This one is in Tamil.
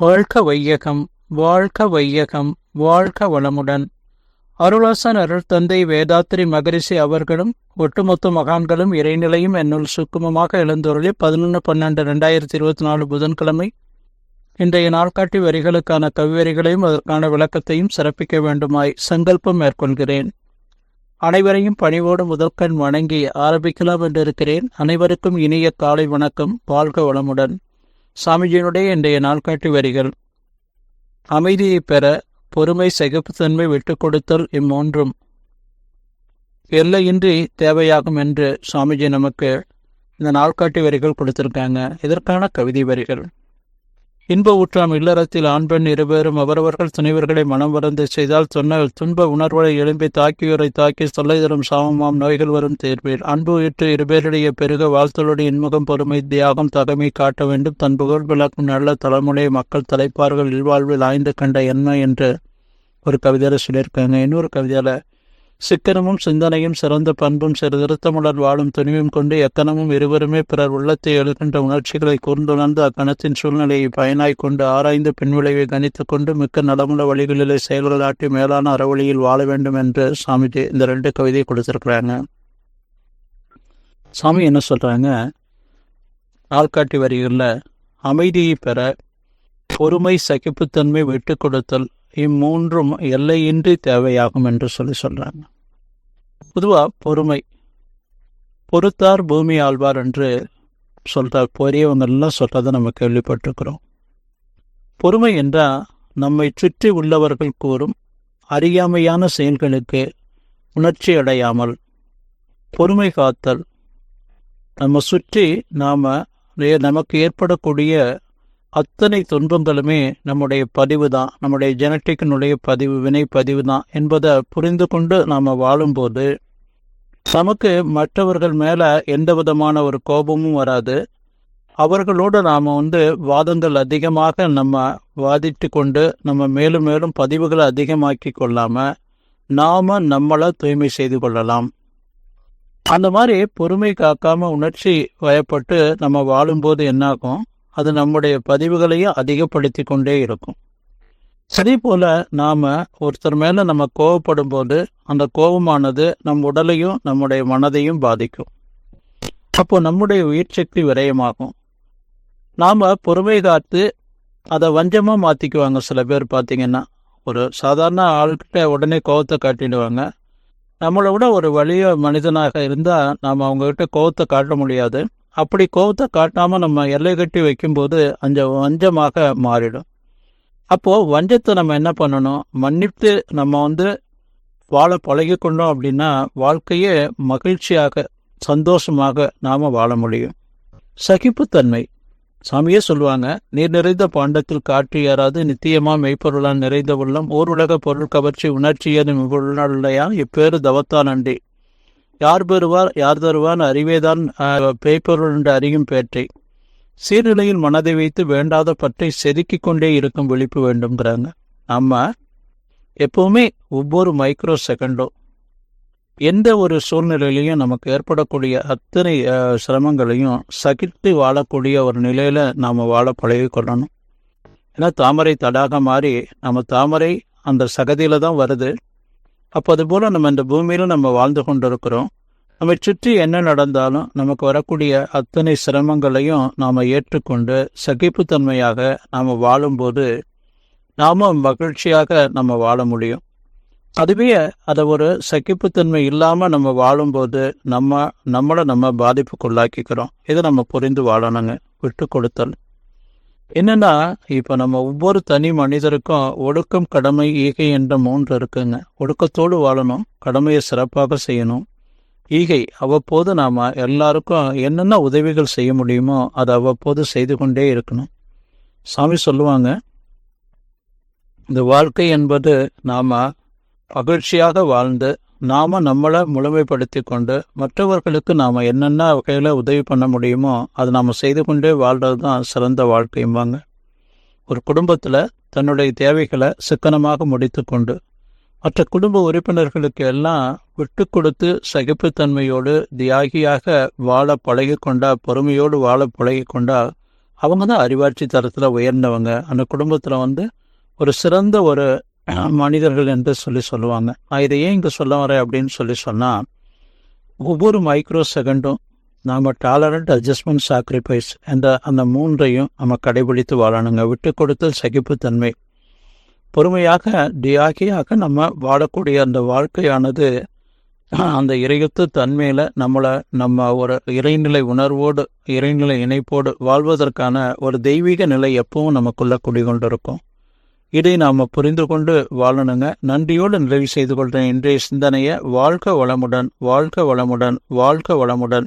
வாழ்க வையகம் வாழ்க வையகம் வாழ்க வளமுடன் அருளாசன் அருள் தந்தை வேதாத்திரி மகரிஷி அவர்களும் ஒட்டுமொத்த மகான்களும் இறைநிலையும் என்னுள் சுக்குமமாக எழுந்தொருளி பதினொன்று பன்னெண்டு ரெண்டாயிரத்தி இருபத்தி நாலு புதன்கிழமை இன்றைய நாள்காட்டி வரிகளுக்கான கவிவரிகளையும் அதற்கான விளக்கத்தையும் சிறப்பிக்க வேண்டுமாய் சங்கல்பம் மேற்கொள்கிறேன். அனைவரையும் பணிவோடு முதற்கண் வணங்கி ஆரம்பிக்கலாம் என்றிருக்கிறேன். அனைவருக்கும் இனிய காலை வணக்கம். வாழ்க வளமுடன். சாமிஜியினுடைய இன்றைய நாள்காட்டி வரிகள். அமைதியை பெற பொறுமை சகிப்புத்தன்மை விட்டு கொடுத்தல் இம்மூன்றும். எல்லையின்றி தேவையாகும் என்று சுவாமிஜி நமக்கு இந்த நாள்காட்டி வரிகள் கொடுத்திருக்காங்க. இதற்கான கவிதை வரிகள். இன்ப ஊற்றாம் இல்லறத்தில் ஆண் பெண் இருவரும் அவரவர்கள் துணைவர்களை மனம் வரந்து செய்தால் சொன்ன துன்ப உணர்வுகளை எழும்பி தாக்கியோரை தாக்கி சொல்லை தரும் சாமமாம் நோய்கள் வரும் தேர்வில். அன்பு இட்டு இருபேரிடையே பெருக வாழ்த்தலோடு இன்முகம் பொறுமை தியாகம் தகமை காட்ட வேண்டும். தன் புகழ் விளக்கும் நல்ல தலைமுறை மக்கள் தலைப்பார்கள் இல்வாழ்வில் ஆய்ந்து கண்ட என்ன என்று ஒரு கவிதையில் சொல்லியிருக்காங்க. இன்னொரு கவிதையில் சிக்கனமும் சிந்தனையும் சிறந்த பண்பும் சிறு திருத்தமுடன் வாழும் துணிவும் கொண்டு எக்கணமும் இருவருமே பிறர் உள்ளத்தை எழுகின்ற உணர்ச்சிகளை கூர்ந்துணர்ந்து அக்கணத்தின் சூழ்நிலையை பயனாய் கொண்டு ஆராய்ந்து பின்விளைவை கணித்துக் கொண்டு மிக்க நலமுள்ள வழிகளிலே செயல்களாட்டி மேலான அறவழியில் வாழ வேண்டும் என்று சாமிஜி இந்த ரெண்டு கவிதையை கொடுத்திருக்கிறாங்க. சாமி என்ன சொல்றாங்க? நாள்காட்டி வரிகளில் அமைதியை பெற பொறுமை சகிப்புத்தன்மை விட்டு கொடுத்தல் இம்மூன்றும் எல்லையின்றி தேவையாகும் என்று சொல்லி சொல்றாங்க. பொதுவாக பொறுமை. பொறுத்தார் பூமி ஆழ்வார் என்று சொல்றார் பெரியவங்கள்லாம் சொல்றதை நம்ம கேள்விப்பட்டிருக்கிறோம். பொறுமை என்றால் நம்மை சுற்றி உள்ளவர்கள் கூறும் அறியாமையான செயல்களுக்கு உணர்ச்சி அடையாமல் பொறுமை காத்தல். நம்ம சுற்றி நாம் நமக்கு ஏற்படக்கூடிய அத்தனை துன்பங்களுமே நம்முடைய பதிவு தான் நம்முடைய ஜெனட்டிக்கினுடைய பதிவு வினை பதிவு தான் என்பதை புரிந்து கொண்டு நாம் வாழும்போது நமக்கு மற்றவர்கள் மேலே எந்த விதமான ஒரு கோபமும் வராது. அவர்களோடு நாம் வந்து வாதங்கள் அதிகமாக நம்ம வாதிட்டு கொண்டு நம்ம மேலும் மேலும் பதிவுகளை அதிகமாக்கி கொள்ளாமல் நாம் நம்மளை தூய்மை செய்து கொள்ளலாம். அந்த மாதிரி பொறுமை காக்காமல் உணர்ச்சி வயப்பட்டு நம்ம வாழும்போது என்னாகும்? அது நம்முடைய பதிவுகளையும் அதிகப்படுத்தி கொண்டே இருக்கும். அதே போல நாம ஒருத்தர் மேல நம்ம கோவப்படும் போது அந்த கோபமானது நம் உடலையும் நம்முடைய மனதையும் பாதிக்கும். அப்போ நம்முடைய உயிர் சக்தி விரயமாகும். நாம பொறுமை காத்து அதை வஞ்சமா மாத்திக்குவாங்க. சில பேர் பார்த்தீங்கன்னா ஒரு சாதாரண ஆள்கிட்ட உடனே கோவத்தை காட்டிடுவாங்க. நம்மளை விட ஒரு வலிய மனிதனாக இருந்தால் நாம் அவங்கக்கிட்ட கோவத்தை காட்ட முடியாது. அப்படி கோபத்தை காட்டாமல் நம்ம எல்லை கட்டி வைக்கும்போது அந்த வஞ்சமாக மாறிடும். அப்போது வஞ்சத்தை நம்ம என்ன பண்ணணும்? மன்னித்து நம்ம வந்து வாழ பழகிக்கொண்டோம் அப்படின்னா வாழ்க்கையே மகிழ்ச்சியாக சந்தோஷமாக நாம் வாழ முடியும். சகிப்புத்தன்மை. சாமியே சொல்லுவாங்க நீர் நிறைந்த பாண்டத்தில் காற்று ஏறாது நித்தியமா மெய்ப்பொருளால் நிறைந்த உள்ளம் ஓர் உலக பொருள் கவர்ச்சி உணர்ச்சியது உள்ளையா இப்பேறு தவத்தான் அண்டி யார் பெறுவார் யார் தருவான் அறிவேதான் பேய்ப்பொருள் என்று அறியும் பேற்றை சீர்நிலையில் மனதை வைத்து வேண்டாத பற்றை செதுக்கிக் கொண்டே இருக்கும் விழிப்பு வேண்டும்ங்கிறாங்க. நம்ம எப்பவுமே ஒவ்வொரு மைக்ரோ செகண்டும் எந்த ஒரு சூழ்நிலையிலையும் நமக்கு ஏற்படக்கூடிய அத்தனை சிரமங்களையும் சகித்து வாழக்கூடிய ஒரு நிலையில் நாம் வாழ பழகிக்கொள்ளணும். ஏன்னா தாமரை தடாக மாறி நம்ம தாமரை அந்த சகதியில் தான் வருது. அப்போ அதுபோல் நம்ம இந்த பூமியில் நம்ம வாழ்ந்து கொண்டிருக்கிறோம். நம்மை சுற்றி என்ன நடந்தாலும் நமக்கு வரக்கூடிய அத்தனை சிரமங்களையும் நாம் ஏற்றுக்கொண்டு சகிப்புத்தன்மையாக நாம் வாழும்போது நாமும் மகிழ்ச்சியாக நம்ம வாழ முடியும். அதுவே அதை ஒரு சகிப்புத்தன்மை இல்லாமல் நம்ம வாழும்போது நம்ம நம்மளை நம்ம பாதிப்புக்குள்ளாக்கிக்கிறோம். இதை நம்ம புரிந்து வாழணுங்க. விட்டு கொடுத்தல். என்னன்னா இப்போ நம்ம ஒவ்வொரு தனி மனிதருக்கும் ஒடுக்கம் கடமை ஈகை என்ற மூன்று இருக்குங்க. ஒடுக்கத்தோடு வாழணும் கடமையை சிறப்பாக செய்யணும். ஈகை அவ்வப்போது நாம் எல்லாருக்கும் என்னென்ன உதவிகள் செய்ய முடியுமோ அதை அவ்வப்போது செய்து கொண்டே இருக்கணும். சாமி சொல்லுவாங்க இந்த வாழ்க்கை என்பது நாம் மகிழ்ச்சியாக வாழ்ந்து நாம் நம்மளை முழுமைப்படுத்தி கொண்டு மற்றவர்களுக்கு நாம் என்னென்ன வகையில் உதவி பண்ண முடியுமோ அதை நாம் செய்து கொண்டே வாழ்கிறது தான் சிறந்த வாழ்க்கையும்பாங்க ஒரு குடும்பத்தில் தன்னுடைய தேவைகளை சிக்கனமாக முடித்து கொண்டு மற்ற குடும்ப உறுப்பினர்களுக்கு எல்லாம் விட்டு கொடுத்து சகிப்புத்தன்மையோடு தியாகியாக வாழ பழகி கொண்டா பொறுமையோடு வாழ பழகி கொண்டா அவங்க தான் அறிவாட்சி தரத்தில் உயர்ந்தவங்க. அந்த குடும்பத்தில் வந்து ஒரு சிறந்த ஒரு மனிதர்கள் என்று சொல்லி சொல்லுவாங்க. நான் இதை ஏன் இங்கே சொல்ல வரேன் அப்படின்னு சொல்லி சொன்னால் ஒவ்வொரு மைக்ரோ செகண்டும் நாம் டாலரண்ட் அட்ஜஸ்ட்மெண்ட் சாக்ரிஃபைஸ் என்ற அந்த மூன்றையும் நம்ம கடைபிடித்து வாழணுங்க. விட்டு கொடுத்தல் சகிப்புத்தன்மை. பொறுமையாக தியாகியாக நம்ம வாழக்கூடிய அந்த வாழ்க்கையானது அந்த இறையத்து தன்மையில் நம்மளை நம்ம ஒரு இறைநிலை உணர்வோடு இறைநிலை இணைப்போடு வாழ்வதற்கான ஒரு தெய்வீக நிலை எப்பவும் நமக்குள்ளே குடிகொண்டிருக்கும். இதை நாம் புரிந்து கொண்டு வாழணுங்க. நன்றியோடு நிறைவு செய்து கொள்கிற இன்றைய சிந்தனையை வாழ்க வளமுடன் வாழ்க வளமுடன் வாழ்க வளமுடன்.